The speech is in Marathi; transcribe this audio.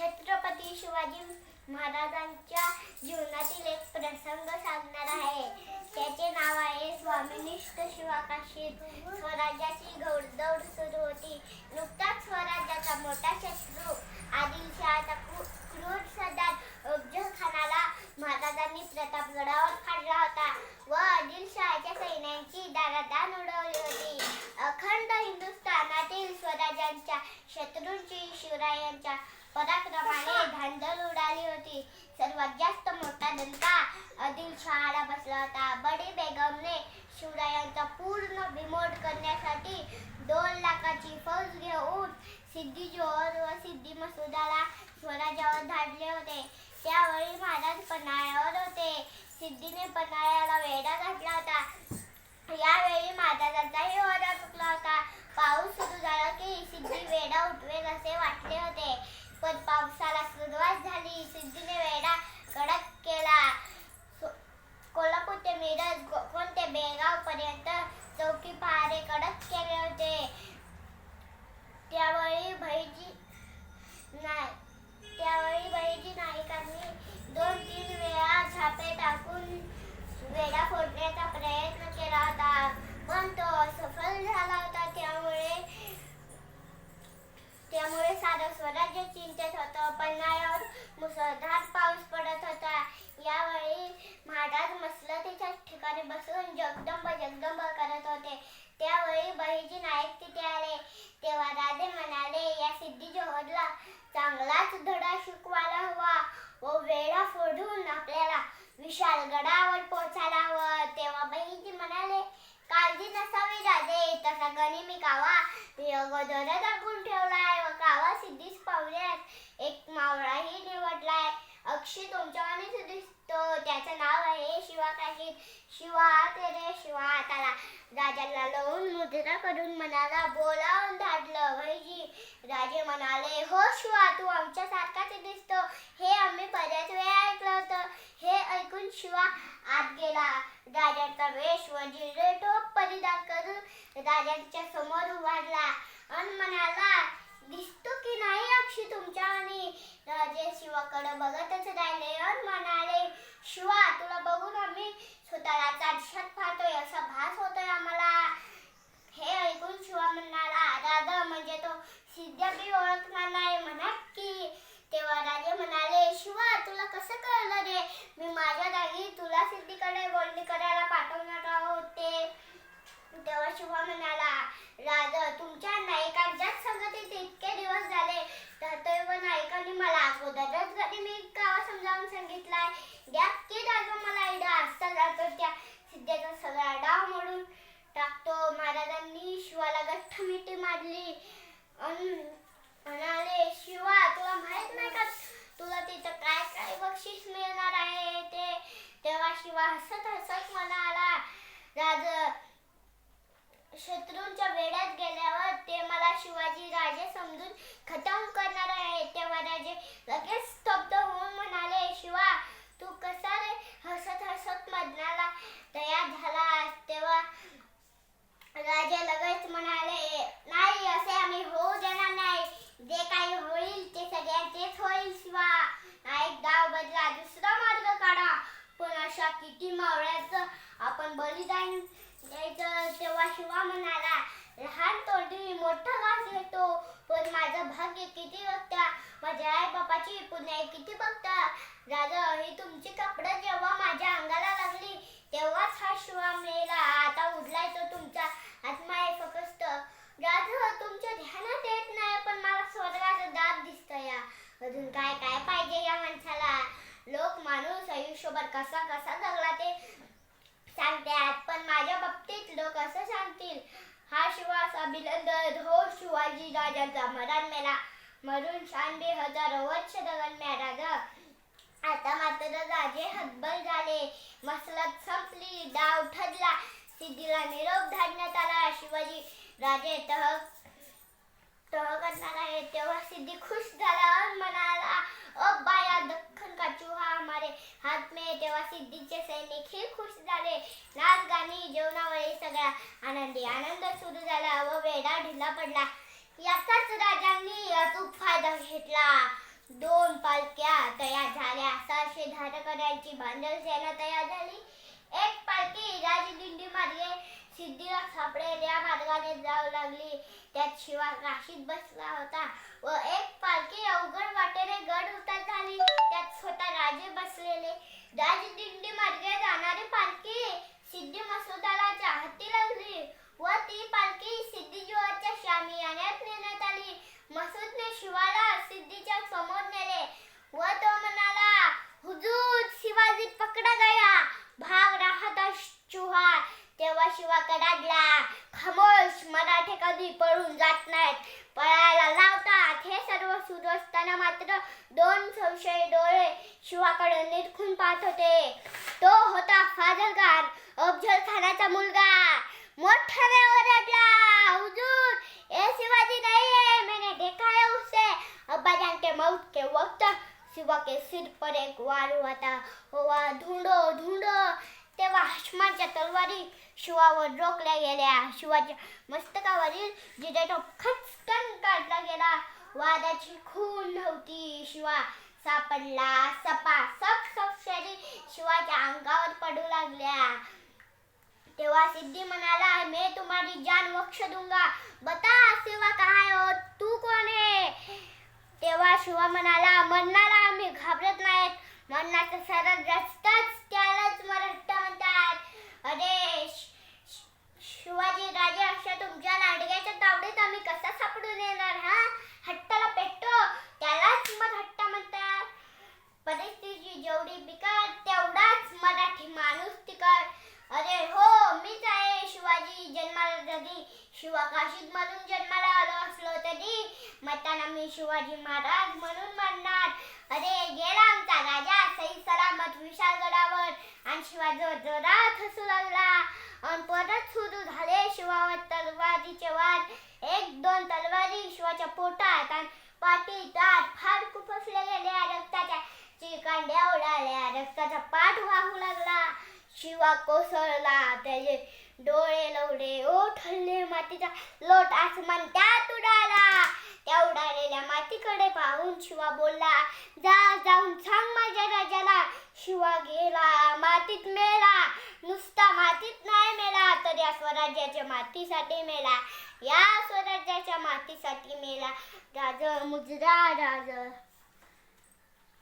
छत्रपती शिवाजी महाराजांच्या जीवनातील एक प्रसंग सांगणार आहे. त्याचे नाव आहे स्वामिनिष्ठ शिवाकाशीत स्वराज्याची घोडदौड सुरू होती. नुकताच स्वराज्याचा मोठा शत्रू आदिलशहाचा क्रूर सरदार अफजल खानाला महाराजांनी प्रतापगडावर फाडला होता व आदिलशहाच्या सैन्यांची दारादान उडवली होती. अखंड हिंदुस्थानातील स्वराज्यांच्या शत्रूंची शिवरायांच्या पराक्रमाने धांदल उडाली होती. सर्वात जास्त मोठा दंता आदिलशहाला बसला होता. बडी बेगमने शिवरायांचा पूर्ण बिमोड करण्यासाठी दोन लाखाची फौज घेऊन सिद्धी जोहर व सिद्धी मसुदाला स्वराज्यावर धाडले होते. त्यावेळी महाराज पन्हाळ्यावर होते. सिद्धीने पन्हाळ्याला वेढा घातला होता. यावेळी महाराजांचाही ओरडा चुकला होता पाऊस सुरू झाला की सिद्धी वेढा उठवेल असे वाटले होते सोबत पावसाला सुरुवात झाली. सिद्धीने वेडा कडक केला. कोल्हापूर ते मिरज कोकण ते बेळगाव पर्यंत चौकी पहारे कडक केले होते. त्यावेळी भैजी नाही त्यावेळी भैजी नाईकांनी दोन तीन वेळा छापे टाकून वेडा फोडण्याचा प्रयत्न केला होता. पण तो असफल झाला होता त्यामुळे त्यामुळे सारं स्वराज्य चिंतेत होतं पन्हाळ्यावर मुसळधार पाऊस पडत होता यावेळी महाराज मसलतीच्या ठिकाणी बसून जगदंब करत होते. त्यावेळी बहिजी नाईक तिथे आले. तेव्हा राजे म्हणाले या सिद्धी जोहरला चांगलाच धडा शिकवायला हवा व वेळा फोडून आपल्याला विशाल गडावर पोहोचायला हवं. तेव्हा बहिजी म्हणाले काळजी नसावी राजे तसा गणी मी कावा मी अगोदर दाखवून ठेवलाय व कावा सिद्धीस पावल्यास एक मावळाही निवडलाय. अक्षय तुमच्यावानीच तो त्याचं नाव आहे शिवा काही. शिवा तेरे शिवा. हाताला राजाला लावून मुद्रा करून म्हणाला बोलावून धाडलं. वैजी राजे म्हणाले हो शिवा तू आमच्यासारखाच दिसतो. हे आम्ही बऱ्याच वेळा ऐकलं होतं. हे ऐकून शिवा आत गेला. राजाचा वेश व जिरे टोप परिधान करून राजांच्या समोर उभारला. अन म्हणाला दिसतो की नाही अक्षी तुमच्या? आणि राजे शिवाकडे बघतच राहिले अन म्हणाले शिवा तुला बघून आम्ही स्वतःला चारशात पाहतोय. असा भास होतोय आम्हाला. हे ऐकून शिवा म्हणाला राजा म्हणजे तो सिद्ध बी ओळखणार नाही. म्हणा की तेव्हा राजे म्हणाले शिवा तुला कसं कळलं रे? मी माझ्या जागी तुला सिद्धीकडे बोलणी करायला पाठवणार होते तेव्हा शिवा म्हणाला राजा तुमच्या नायकांच्याच संगतीत इतके दिवस झाले तर व नायकांनी मला अगोदरच घरी मी गावा समजावून सांगितलाय द्या की राजा मला इडा असता जातो त्या सिद्ध्याचा सगळा डाव मोडून टाकतो. महाराजांनी शिवाला गठ्ठ मिठी मारली. म्हणाले शिवा तुला माहीत नाही का तुला तिथं काय काय बक्षीस मिळणार आहे ते? तेव्हा शिवा हसत हसत म्हणाला राज शत्रूंच्या वेड्यात गेल्यावर ते मला शिवाजी राजे समजून खत करणार आहे तेव्हा राजे लगेच स्तब्ध होऊन म्हणाले शिवा तू कसा रे हसत हसत मदनाला तयार झाला तेव्हा राजे लगेच म्हणाले नाही असे आम्ही होऊ देणार नाही. जे काही होईल ते सगळ्यांचेच होईल शिवा. नाईक गाव बदला दुसरा मार्ग काढा. पण अशा किती मावळ्याचं आपण बलिदान द्यायचं? तेव्हा शिवा म्हणाला लहान तोंडी मोठा घास घेतो पण माझं भाग्य किती बघता माझ्या आई बापाची पुण्य किती बघता राजा ही तुमची कपडे जेव्हा माझ्या अंगाला लागली तेव्हाच हा शिवा मिळाला आता उडलाय तो तुमचा आत्मा आहे फकस्त राजा तुमच्या ध्यानात येत नाही पण मला स्वर्गाचं दाब दिसत या अजून काय काय पाहिजे या माणसाला? लोक माणूस आयुष्यभर कसा कसा जगला ते सांगतात पण माझ्या बाबतीत लोक असं सांगतील. हा शिवास अभिनंदन. हो शिवाजी राजाचा मरण मेला. मरून शांबे हजारो वर्ष दगन ग आता मात्र राजे हतबल झाले. मसलत संपली डाव ठरला. सिद्धीला निरोप धाडण्यात आला. शिवाजी राजे तह तह करणार आहे तेव्हा सिद्धी खुश झाला. म्हणाला ओ बाया दख्खन का चूहा हमारे हात में? तेव्हा सिद्धीचे सैनिक ही खुश झाले. नाच गाणी जेवणावळी सगळा आनंदी आनंद सुरू झाला व वेडा ढिला पडला. याचाच राजांनी अचूक फायदा घेतला. दोन पालख्या तयार झाल्या. सहाशे धारकऱ्यांची भांडण सेना तयार झाली. एक पालखी राजदिंडी मार्गे सिद्धीला सापडेल्या मार्गाने जाऊ लागली. त्यात शिवा काशीत बसला होता व एक पालखी अवघड वाटेने गड उतर झाली. त्यात स्वतः राजे बसलेले. राजदिंडी मार्गे जाणारी पालखी सिद्धी मसुदाला हाती लागली व ती पालखी सिद्धीजीवाच्या शामियान्यात नेण्यात आली मसूदने शिवाला सिद्धीच्या समोर नेले व तो म्हणाला हुजूर शिवाजी पकडा गया भाग रहा था चुहा तेव्हा शिवा कडाडला खामोश मराठे कधी पळून जात नाहीत. पळायला लावतात हे सर्व सुरू असताना मात्र दोन संशय डोळे शिवाकडे निरखून पाहत होते. तो होता फाजल खान अफजल खानाचा मुलगा. मोठ्याने ओरडला हुजूर ए शिवाजी नहीं है मैंने देखा है उसे. अब्बाजान के मौत के वक्त शिवा के सिर पर एक वार हुआ था हुआ ढूंढो ढूंढो तेव्हा हनुमानच्या तलवारी शिवावर रोखल्या गेल्या. शिवाच्या मस्तकावरील जिजाचा खचकन काढला गेला. वादाची खून नव्हती. शिवा सापडला. सपा सब सप शरी शिवाच्या अंगावर पडू लागल्या. तेव्हा सिद्धी म्हणाला मैं तुम्हारी जान बख्श दूंगा. बता शिवा कहा हो तू कोण आहे तेव्हा शिवा म्हणाला मरणाला आम्ही घाबरत नाहीत. मरणाचा सरळ रस्ताच त्यालाच मराठा म्हणतात अरे श- श- शिवाजी राजे अशा तुमच्या लाडग्याच्या तावडीत आम्ही कसा सापडून येणार हा हट्टाला पेटतो त्यालाच मराठा म्हणतात परिस्थिती जेवढी तेवढाच मराठी माणूस तिकड. अरे हो मीच आहे शिवाजी. जन्माला जरी शिवा काशीत म्हणून जन्माला आलो असलो तरी मताना मी शिवाजी महाराज म्हणून म्हणणार. अरे गेला आमचा राजा सई सलामत विशाल गडावर. आणि शिवा जोर जोरात हसू लागला. आणि परत सुरू झाले शिवावर तलवारीचे वार एक दोन तलवारी शिवाच्या पोटात. आणि पाटी आत फार खुपसल्या गेले रक्ताच्या चिकांड्या उडाल्या. रक्ताचा पाठ वाहू लागला. शिवा कोसळला. त्याचे डोळे लवडे ओठले मातीचा लोट आसमान त्यात उडाला. त्या उडालेल्या मातीकडे पाहून शिवा बोलला जा जाऊन सांग माझ्या राजाला. शिवा गेला मातीत मेला. नुसता मातीत नाही मेला तर या स्वराज्याच्या मातीसाठी मेला. या स्वराज्याच्या मातीसाठी मेला. राज मुजरा राज.